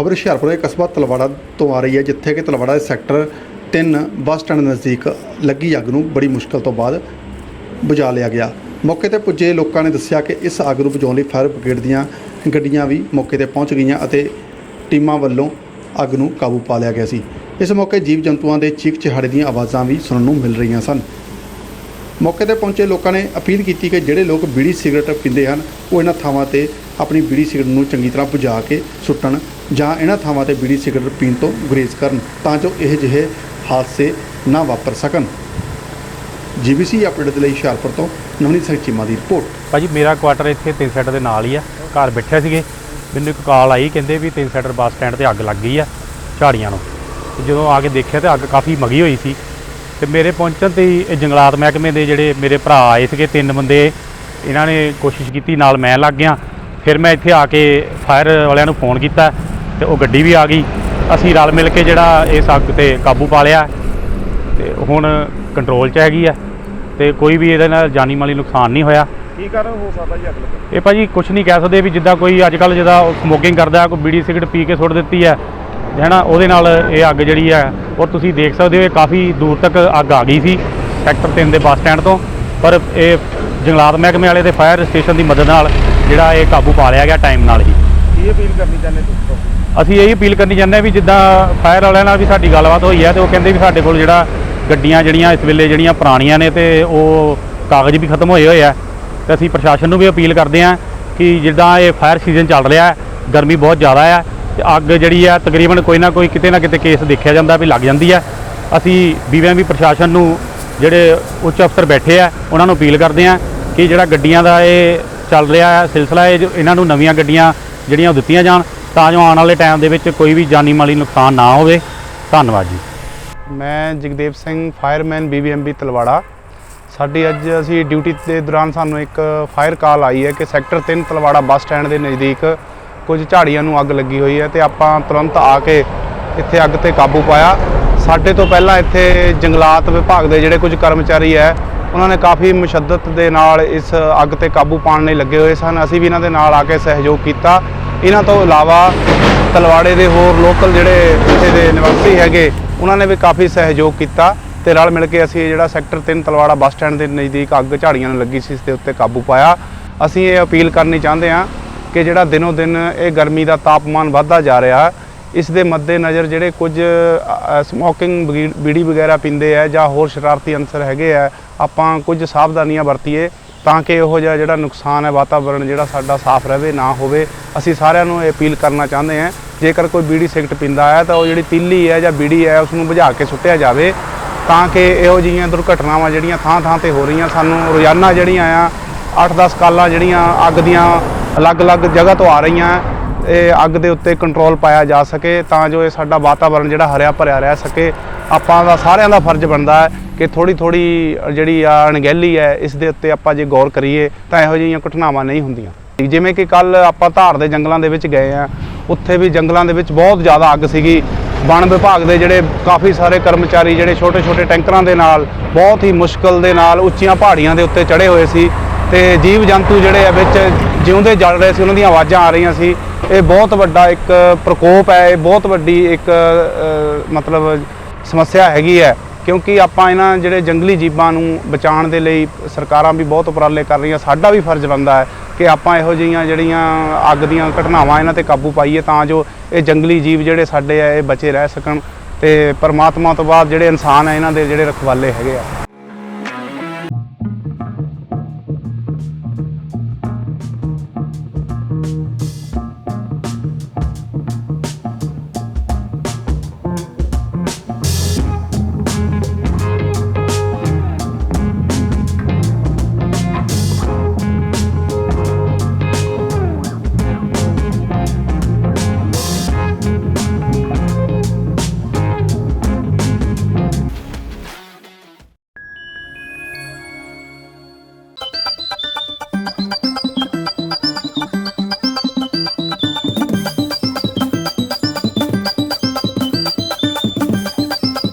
ਖਬਰ ਹੁਸ਼ਿਆਰਪੁਰ ਦੇ ਕਸਬਾ ਤਲਵਾੜਾ ਤੋਂ ਆ ਰਹੀ ਹੈ, ਜਿੱਥੇ ਕਿ ਤਲਵਾੜਾ ਦੇ ਸੈਕਟਰ 3 ਬੱਸ ਸਟੈਂਡ ਨਜ਼ਦੀਕ ਲੱਗੀ ਅੱਗ ਨੂੰ ਬੜੀ ਮੁਸ਼ਕਲ ਤੋਂ ਬਾਅਦ ਬੁਝਾ ਲਿਆ ਗਿਆ। ਮੌਕੇ ਤੇ ਪੁੱਜੇ ਲੋਕਾਂ ਨੇ ਦੱਸਿਆ ਕਿ ਇਸ ਅੱਗ ਨੂੰ ਬੁਝਾਉਣ ਲਈ ਫਾਇਰ ਬ੍ਰਿਗੇਡ ਦੀਆਂ ਗੱਡੀਆਂ ਵੀ ਮੌਕੇ ਤੇ ਪਹੁੰਚ ਗਈਆਂ ਅਤੇ ਟੀਮਾਂ ਵੱਲੋਂ ਅੱਗ ਨੂੰ ਕਾਬੂ ਪਾ ਲਿਆ ਗਿਆ ਸੀ। ਇਸ ਮੌਕੇ ਜੀਵ ਜੰਤੂਆਂ ਦੇ ਚੀਕ ਚਿਹਾੜੇ ਦੀਆਂ ਆਵਾਜ਼ਾਂ ਵੀ ਸੁਣਨ ਨੂੰ ਮਿਲ ਰਹੀਆਂ ਸਨ। ਮੌਕੇ ਤੇ ਪਹੁੰਚੇ ਲੋਕਾਂ ਨੇ ਅਪੀਲ ਕੀਤੀ ਕਿ ਜਿਹੜੇ ਲੋਕ ਬੀੜੀ ਸਿਗਰਟ ਪੀਂਦੇ ਹਨ, ਉਹ ਇਹਨਾਂ ਥਾਵਾਂ ਤੇ ਆਪਣੀ ਬੀੜੀ ਸਿਗਰਟ ਨੂੰ ਚੰਗੀ ਤਰ੍ਹਾਂ ਬੁਝਾ ਕੇ ਸੁੱਟਣ ਜਾਂ ਇਹਨਾਂ ਥਾਵਾਂ ਤੇ ਬੀੜੀ ਸਿਗਰਟ ਪੀਣ ਤੋਂ ਗੁਰੇਜ਼ ਕਰਨ ਤਾਂ ਜੋ ਇਹ ਜਿਹੇ ਹਾਦਸੇ ਨਾ ਵਾਪਰ ਸਕਣ। ਜੀਬੀਸੀ ਅਪਡੇਟ ਦੇ ਲਈ ਹੁਸ਼ਿਆਰਪੁਰ ਤੋਂ ਨਵਨੀਤ ਸਿੰਘ ਚੀਮਾ ਦੀ ਰਿਪੋਰਟ। ਭਾਜੀ, ਮੇਰਾ ਕੁਆਟਰ ਇੱਥੇ ਤਿੰਨ ਸੈਕਟਰ ਦੇ ਨਾਲ ਹੀ ਆ। ਘਰ ਬੈਠੇ ਸੀਗੇ। ਮੈਨੂੰ ਇੱਕ ਕਾਲ ਆਈ, ਕਹਿੰਦੇ ਵੀ ਤਿੰਨ ਸੈਕਟਰ ਬੱਸ ਸਟੈਂਡ ਤੇ ਅੱਗ ਲੱਗ ਗਈ ਆ ਝਾੜੀਆਂ ਨੂੰ। ਤੇ ਜਦੋਂ ਆ ਕੇ ਦੇਖਿਆ ਤੇ ਅੱਗ ਕਾਫੀ ਮਗੀ ਹੋਈ ਸੀ। ਤੇ ਮੇਰੇ ਪਹੁੰਚਣ ਤੇ ਹੀ ਜੰਗਲਾਤ ਮਹਿਕਮੇ ਦੇ ਜਿਹੜੇ ਮੇਰੇ ਭਰਾ ਆਏ ਸੀਗੇ, ਤਿੰਨ ਬੰਦੇ, ਇਹਨਾਂ ਨੇ ਕੋਸ਼ਿਸ਼ ਕੀਤੀ, ਨਾਲ ਮੈਂ ਲੱਗ ਗਿਆ। ਫਿਰ ਮੈਂ ਇੱਥੇ ਆ ਕੇ ਫਾਇਰ ਵਾਲਿਆਂ ਨੂੰ ਫੋਨ ਕੀਤਾ ਤੇ ਉਹ ਗੱਡੀ ਵੀ ਆ ਗਈ। ਅਸੀਂ ਰਲ ਮਿਲ ਕੇ ਜਿਹੜਾ ਇਸ ਅੱਗ ਤੇ ਕਾਬੂ ਪਾ ਲਿਆ ਤੇ ਹੁਣ ਕੰਟਰੋਲ 'ਚ ਹੈਗੀ ਆ ਤੇ ਕੋਈ ਵੀ ਇਹਦੇ ਨਾਲ ਜਾਨੀ ਮਾਲੀ ਨੁਕਸਾਨ ਨਹੀਂ ਹੋਇਆ। ਕੀ ਕਾਰਨ ਹੋ ਸਕਦਾ ਜੀ ਅੱਗ ਲੱਗਣ ਇਹ ਭਾਜੀ ਕੁਝ ਨਹੀਂ ਕਹਿ ਸਕਦੇ ਵੀ ਜਿੱਦਾਂ ਕੋਈ ਅੱਜ ਕੱਲ ਜਿਹਦਾ ਸਮੋਕਿੰਗ ਕਰਦਾ ਕੋਈ ਬੀੜੀ ਸਿਗਰਟ ਪੀ ਕੇ ਸੁੱਟ ਦਿੱਤੀ ਹੈ ਹੈ ਨਾ? ਉਹਦੇ ਨਾਲ ਇਹ ਅੱਗ ਜਿਹੜੀ ਹੈ ਔਰ ਤੁਸੀਂ ਦੇਖ ਸਕਦੇ ਹੋ ਇਹ ਕਾਫੀ ਦੂਰ ਤੱਕ ਅੱਗ ਆ ਗਈ ਸੀ ਸੈਕਟਰ 3 ਦੇ ਬੱਸ ਸਟੈਂਡ ਤੋਂ ਪਰ ਇਹ ਜੰਗਲਾਤ ਮਹਿਕਮੇ ਵਾਲੇ ਤੇ ਫਾਇਰ ਸਟੇਸ਼ਨ ਦੀ ਮਦਦ ਨਾਲ ਜਿਹੜਾ ਇਹ ਕਾਬੂ ਪਾ ਲਿਆ ਗਿਆ ਟਾਈਮ ਨਾਲ ਹੀ। ਕੀ ਅਪੀਲ ਕਰਨੀ ਚਾਹੁੰਦੇ ਤੁਸੀਂ? ਤੋਂ? ਅਸੀਂ ਇਹ ਅਪੀਲ ਕਰਨੀ ਚਾਹੁੰਦੇ ਹਾਂ ਵੀ ਜਿੱਦਾਂ ਫਾਇਰ ਵਾਲਿਆਂ ਨਾਲ ਵੀ ਸਾਡੀ ਗੱਲਬਾਤ ਹੋਈ ਹੈ ਤੇ ਉਹ ਕਹਿੰਦੇ ਵੀ ਸਾਡੇ ਕੋਲ ਜਿਹੜਾ ਗੱਡੀਆਂ ਜਿਹੜੀਆਂ ਇਸ ਵੇਲੇ ਜਿਹੜੀਆਂ ਪੁਰਾਣੀਆਂ ਨੇ ਤੇ ਉਹ ਕਾਗਜ਼ ਵੀ ਖਤਮ ਹੋਏ ਹੋਏ ਆ। ਤੇ ਅਸੀਂ ਪ੍ਰਸ਼ਾਸਨ ਨੂੰ ਵੀ ਅਪੀਲ ਕਰਦੇ ਹਾਂ ਕਿ ਜਿੱਦਾਂ ਇਹ ਫਾਇਰ ਸੀਜ਼ਨ ਚੱਲ ਰਿਹਾ ਹੈ ਗਰਮੀ ਬਹੁਤ ਜ਼ਿਆਦਾ ਹੈ ਤੇ ਅੱਗ ਜਿਹੜੀ ਆ ਤਕਰੀਬਨ ਕੋਈ ਨਾ ਕੋਈ ਕਿਤੇ ਨਾ ਕਿਤੇ ਕੇਸ ਦੇਖਿਆ ਜਾਂਦਾ ਵੀ ਲੱਗ ਜਾਂਦੀ ਹੈ। ਅਸੀਂ ਬੀਬੀਐਮਬੀ ਪ੍ਰਸ਼ਾਸਨ ਨੂੰ ਜਿਹੜੇ ਉੱਚ ਅਫਸਰ ਬੈਠੇ ਆ ਉਹਨਾਂ ਨੂੰ ਅਪੀਲ ਕਰਦੇ ਹਾਂ ਕਿ ਜਿਹੜਾ ਗੱਡੀਆਂ ਦਾ ਇਹ ਚੱਲ ਰਿਹਾ ਹੈ। ਸਿਲਸਿਲਾ ਇਹ ਜੋ ਇਹਨਾਂ ਨੂੰ ਨਵੀਆਂ ਗੱਡੀਆਂ ਜਿਹੜੀਆਂ ਉਹ ਦਿੱਤੀਆਂ ਜਾਣ, ਤਾਂ ਜੋ ਆਉਣ ਵਾਲੇ ਟਾਈਮ ਦੇ ਵਿੱਚ ਕੋਈ ਵੀ ਜਾਨੀ ਮਾਲੀ ਨੁਕਸਾਨ ਨਾ ਹੋਵੇ। ਧੰਨਵਾਦ ਜੀ। ਮੈਂ ਜਗਦੇਵ ਸਿੰਘ ਫਾਇਰਮੈਨ ਬੀਬੀਐਮਬੀ ਤਲਵਾੜਾ। ਸਾਡੀ ਅੱਜ ਅਸੀਂ ਡਿਊਟੀ ਦੇ ਦੌਰਾਨ ਸਾਨੂੰ ਇੱਕ ਫਾਇਰ ਕਾਲ ਆਈ ਹੈ ਕਿ ਸੈਕਟਰ 3 ਤਲਵਾੜਾ ਬੱਸ ਸਟੈਂਡ ਦੇ ਨਜ਼ਦੀਕ ਕੁਝ ਝਾੜੀਆਂ ਨੂੰ ਅੱਗ ਲੱਗੀ ਹੋਈ ਹੈ ਤੇ ਆਪਾਂ ਤੁਰੰਤ ਆ ਕੇ ਇੱਥੇ ਅੱਗ ਤੇ ਕਾਬੂ ਪਾਇਆ। ਸਾਡੇ ਤੋਂ ਪਹਿਲਾਂ ਇੱਥੇ ਜੰਗਲਾਤ ਵਿਭਾਗ ਦੇ ਜਿਹੜੇ ਕੁਝ ਕਰਮਚਾਰੀ ਹੈ ਉਹਨਾਂ ਨੇ ਕਾਫੀ ਮੁਸ਼ੱਦਤ ਦੇ ਨਾਲ ਇਸ ਅੱਗ ਤੇ ਕਾਬੂ ਪਾਉਣ ਲਈ ਲੱਗੇ ਹੋਏ ਸਨ। ਅਸੀਂ ਵੀ ਇਹਨਾਂ ਦੇ ਨਾਲ ਆ ਕੇ ਸਹਿਯੋਗ ਕੀਤਾ। ਇਹਨਾਂ ਤੋਂ ਇਲਾਵਾ ਤਲਵਾੜੇ ਦੇ ਹੋਰ ਲੋਕਲ ਜਿਹੜੇ ਇੱਥੇ ਦੇ ਨਿਵਾਸੀ ਹੈਗੇ, ਉਹਨਾਂ ਨੇ ਵੀ ਕਾਫੀ ਸਹਿਯੋਗ ਕੀਤਾ ਤੇ ਰਲ ਮਿਲ ਕੇ ਅਸੀਂ ਜਿਹੜਾ ਸੈਕਟਰ 3 ਤਲਵਾੜਾ ਬੱਸ ਸਟੈਂਡ ਦੇ ਨਜ਼ਦੀਕ ਅੱਗ ਝਾੜੀਆਂ ਨੂੰ ਲੱਗੀ ਸੀ, ਇਸ ਦੇ ਉੱਤੇ ਕਾਬੂ ਪਾਇਆ। ਅਸੀਂ ਇਹ ਅਪੀਲ ਕਰਨੀ ਚਾਹੁੰਦੇ ਹਾਂ ਕਿ ਜਿਹੜਾ ਦਿਨੋ ਦਿਨ ਇਹ ਗਰਮੀ ਦਾ ਤਾਪਮਾਨ ਵੱਧਦਾ ਜਾ ਰਿਹਾ ਹੈ ਇਸ ਦੇ ਮੱਦੇਨਜ਼ਰ ਜਿਹੜੇ ਕੁਝ ਸਮੋਕਿੰਗ ਬੀੜੀ ਵਗੈਰਾ ਪੀਂਦੇ ਆ ਜਾਂ ਹੋਰ ਸ਼ਰਾਰਤੀ ਅੰਸਰ ਹੈਗੇ ਆ, ਆਪਾਂ ਕੁਝ ਸਾਵਧਾਨੀਆਂ ਵਰਤੀਏ ਤਾਂ ਕਿ ਇਹੋ ਜਿਹਾ ਜਿਹੜਾ ਨੁਕਸਾਨ ਹੈ ਵਾਤਾਵਰਣ ਜਿਹੜਾ ਸਾਡਾ ਸਾਫ਼ ਰਹੇ, ਨਾ ਹੋਵੇ। ਅਸੀਂ ਸਾਰਿਆਂ ਨੂੰ ਇਹ ਅਪੀਲ ਕਰਨਾ ਚਾਹੁੰਦੇ ਹਾਂ, ਜੇਕਰ ਕੋਈ ਬੀੜੀ ਸਿਗਰਟ ਪੀਂਦਾ ਹੈ ਤਾਂ ਉਹ ਜਿਹੜੀ ਤੀਲੀ ਹੈ ਜਾਂ ਬੀੜੀ ਹੈ ਉਸ ਨੂੰ ਬੁਝਾ ਕੇ ਸੁੱਟਿਆ ਜਾਵੇ ਤਾਂ ਕਿ ਇਹੋ ਜਿਹੀਆਂ ਦੁਰਘਟਨਾਵਾਂ ਜਿਹੜੀਆਂ ਥਾਂ ਥਾਂ ਤੇ ਹੋ ਰਹੀਆਂ ਸਾਨੂੰ, ਰੋਜ਼ਾਨਾ ਜਿਹੜੀਆਂ ਆ 8-10 ਕਾਲਾਂ ਜਿਹੜੀਆਂ ਅੱਗ ਦੀਆਂ ਅਲੱਗ-ਅਲੱਗ ਜਗ੍ਹਾ ਤੋਂ ਆ ਰਹੀਆਂ ਇਹ ਅੱਗ ਦੇ ਉੱਤੇ ਕੰਟਰੋਲ ਪਾਇਆ ਜਾ ਸਕੇ, ਤਾਂ ਜੋ ਇਹ ਸਾਡਾ ਵਾਤਾਵਰਣ ਜਿਹੜਾ ਹਰਿਆ ਭਰਿਆ ਰਹਿ ਸਕੇ। ਆਪਾਂ ਦਾ ਸਾਰਿਆਂ ਦਾ ਫਰਜ਼ ਬਣਦਾ ਹੈ ਕਿ ਥੋੜੀ ਥੋੜੀ ਜਿਹੜੀ ਆ ਅਣਗਹਿਲੀ ਹੈ, ਇਸ ਦੇ ਉੱਤੇ ਆਪਾਂ ਜੇ ਗੌਰ ਕਰੀਏ, ਤਾਂ ਇਹੋ ਜਿਹੀਆਂ ਘਟਨਾਵਾਂ ਨਹੀਂ ਹੁੰਦੀਆਂ। ਜਿਵੇਂ ਕਿ ਕੱਲ ਆਪਾਂ ਧਾਰ ਦੇ ਜੰਗਲਾਂ ਦੇ ਵਿੱਚ ਗਏ ਆ ਉੱਥੇ ਵੀ ਜੰਗਲਾਂ ਦੇ ਵਿੱਚ ਬਹੁਤ ਜ਼ਿਆਦਾ ਅੱਗ ਸੀਗੀ। ਵਣ ਵਿਭਾਗ ਦੇ ਜਿਹੜੇ ਕਾਫੀ ਸਾਰੇ ਕਰਮਚਾਰੀ, ਜਿਹੜੇ ਛੋਟੇ-ਛੋਟੇ ਟੈਂਕਰਾਂ ਦੇ ਨਾਲ, ਬਹੁਤ ਹੀ ਮੁਸ਼ਕਲ ਦੇ ਨਾਲ ਉੱਚੀਆਂ ਪਹਾੜੀਆਂ ਦੇ ਉੱਤੇ ਚੜ੍ਹੇ ਹੋਏ ਸੀ। ਤੇ ਜੀਵ ਜੰਤੂ ਜਿਹੜੇ ਆ ਵਿੱਚ ਜਿਉਂਦੇ ਜਲ ਰਹੇ ਸੀ, ਉਹਨਾਂ ਦੀਆਂ ਆਵਾਜ਼ਾਂ ਆ ਰਹੀਆਂ ਸੀ। ਇਹ ਬਹੁਤ ਵੱਡਾ ਇੱਕ ਪ੍ਰਕੋਪ ਹੈ, ਇਹ ਬਹੁਤ ਵੱਡੀ ਇੱਕ ਮਤਲਬ ਸਮੱਸਿਆ ਹੈਗੀ ਹੈ। ਕਿਉਂਕਿ ਆਪਾਂ ਇਹਨਾਂ ਜਿਹੜੇ ਜੰਗਲੀ ਜੀਵਾਂ ਨੂੰ ਬਚਾਉਣ ਦੇ ਲਈ ਸਰਕਾਰਾਂ ਵੀ ਬਹੁਤ ਉਪਰਾਲੇ ਕਰ ਰਹੀਆਂ। ਸਾਡਾ ਵੀ ਫਰਜ਼ ਬਣਦਾ ਹੈ ਕਿ ਆਪਾਂ ਇਹੋ ਜਿਹੀਆਂ ਜਿਹੜੀਆਂ ਅੱਗ ਦੀਆਂ ਘਟਨਾਵਾਂ ਇਹਨਾਂ ਤੇ ਕਾਬੂ ਪਾਈਏ ਤਾਂ ਜੋ ਇਹ ਜੰਗਲੀ ਜੀਵ ਜਿਹੜੇ ਸਾਡੇ ਆ, ਇਹ ਬਚੇ ਰਹਿ ਸਕਣ ਤੇ ਪਰਮਾਤਮਾ ਤੋਂ ਬਾਅਦ ਜਿਹੜੇ ਇਨਸਾਨ ਆ, ਇਹਨਾਂ ਦੇ ਜਿਹੜੇ ਰਖਵਾਲੇ ਹੈਗੇ ਆ।